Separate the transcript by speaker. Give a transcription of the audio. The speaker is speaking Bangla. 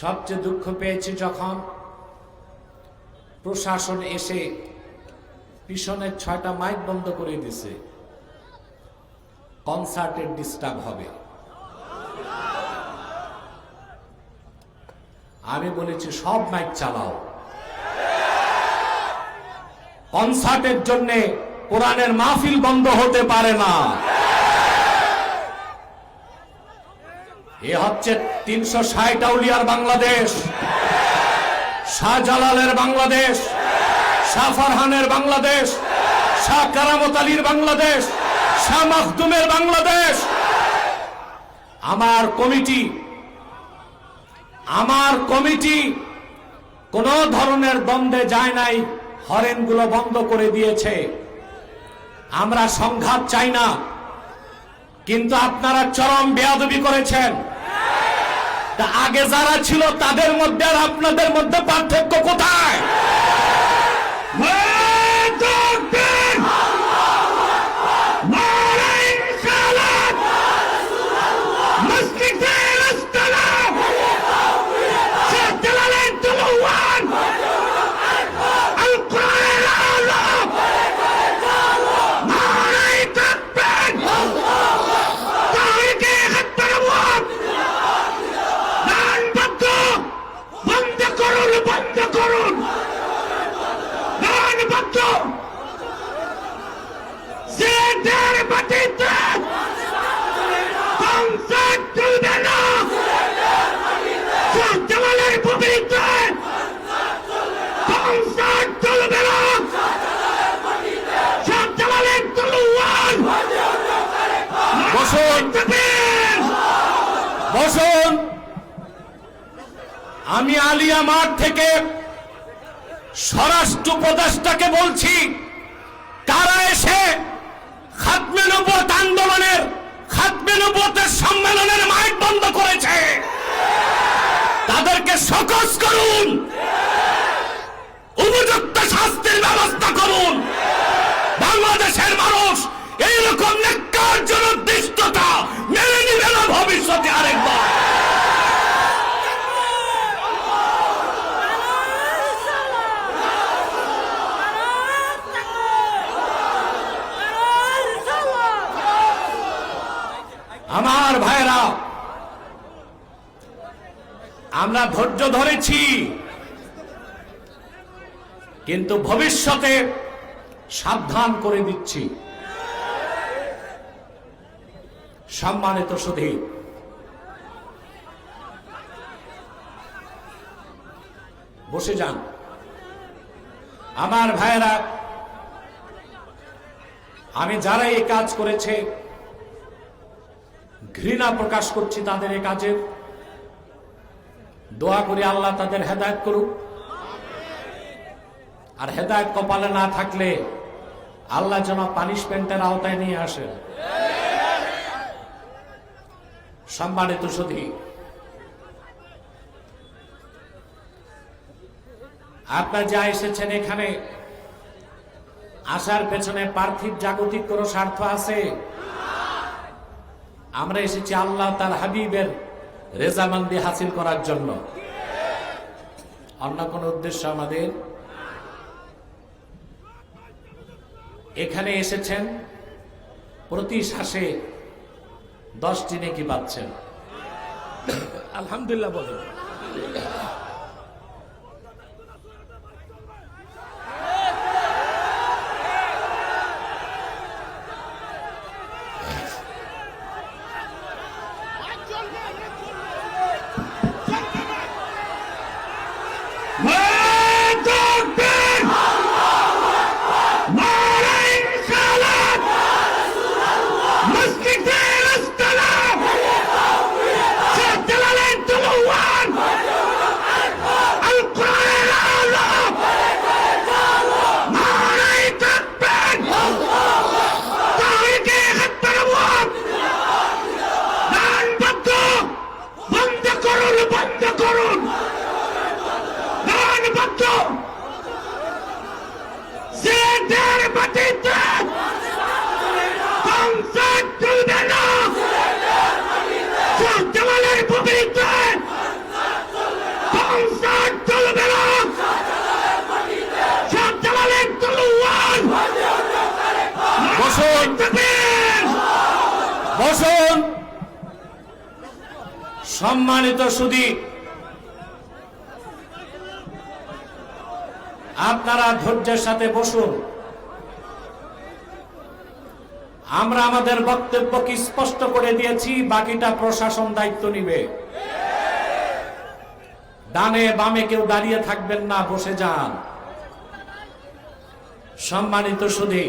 Speaker 1: সবচেয়ে দুঃখ পেয়েছি যখন প্রশাসন এসে পিছনের ছয়টা মাইক বন্ধ করে দিছে কনসার্টের ডিস্টার্ব হবে। আমি বলেছি, সব মাইক চালাও। কনসার্টের জন্য কোরআনের মাহফিল বন্ধ হতে পারে না। এ হচ্ছে তিনশো ষাট আউলিয়ার বাংলাদেশ। শাহজালালের বাংলাদেশ। শাহ ফারহানের বাংলাদেশ। শাহ কারামত আলীর বাংলাদেশ। শাহ মাখদুমের বাংলাদেশ। আমার কমিটি আমার কমিটি কোন ধরনের দ্বন্দ্বে যায় নাই, হরেনগুলো বন্ধ করে দিয়েছে। আমরা সংঘাত চাই না। কিন্তু আপনারা চরম বেয়াদবি করেছেন। আগে যারা ছিল, তাদের মধ্যে আর আপনাদের মধ্যে পার্থক্য কোথায়?
Speaker 2: বন্ধ সিলেটের মাটিতে সংসদ চলবে না শাহজালালের ভূমিতে সংসদ চলবে না। শাহজালালের তলোয়ার
Speaker 1: বসুন! বসুন। আমি আলিয়া মাঠ থেকে স্বরাষ্ট্র উপদেষ্টাকে বলছি। আমার ভাইরা আমরা ধৈর্য ধরেছি, কিন্তু ভবিষ্যতে সাবধান করে দিচ্ছি। সম্মানিত সুধী বসে যান। আমার ভাইয়েরা, আমি যারা এই কাজ করেছে ঘৃণা প্রকাশ করছি তাদের এই কাজের। দোয়া করি আল্লাহ তাদের হেদায়ত করুক। আর হেদায়ত কপালে না থাকলে আল্লাহ যেন পানিশমেন্টের আওতায় নিয়ে আসেন। সম্মানিত সুধী আপনার যা এসেছেন এখানে, আসার পেছনে পার্থিব জাগতিক কোনো স্বার্থ আছে? আমরা এসেছি আল্লাহ তার হাবিবের রেজামান্দি হাসিল করার জন্য। অন্য কোন উদ্দেশ্য আমাদের? এখানে এসেছেন, প্রতি শ্বাসে দশটি নেকি পাচ্ছেন আলহামদুলিল্লাহ বলেন। বসুন। বসুন। সম্মানিত সুদী, আপনারা ধৈর্যের সাথে বসুন। আমরা আমাদের বক্তব্যকে স্পষ্ট করে দিয়েছি, বাকিটা প্রশাসন দায়িত্ব নিবে। ডানে বামে কেউ দাঁড়িয়ে থাকবেন না, বসে যান। সম্মানিত সুদী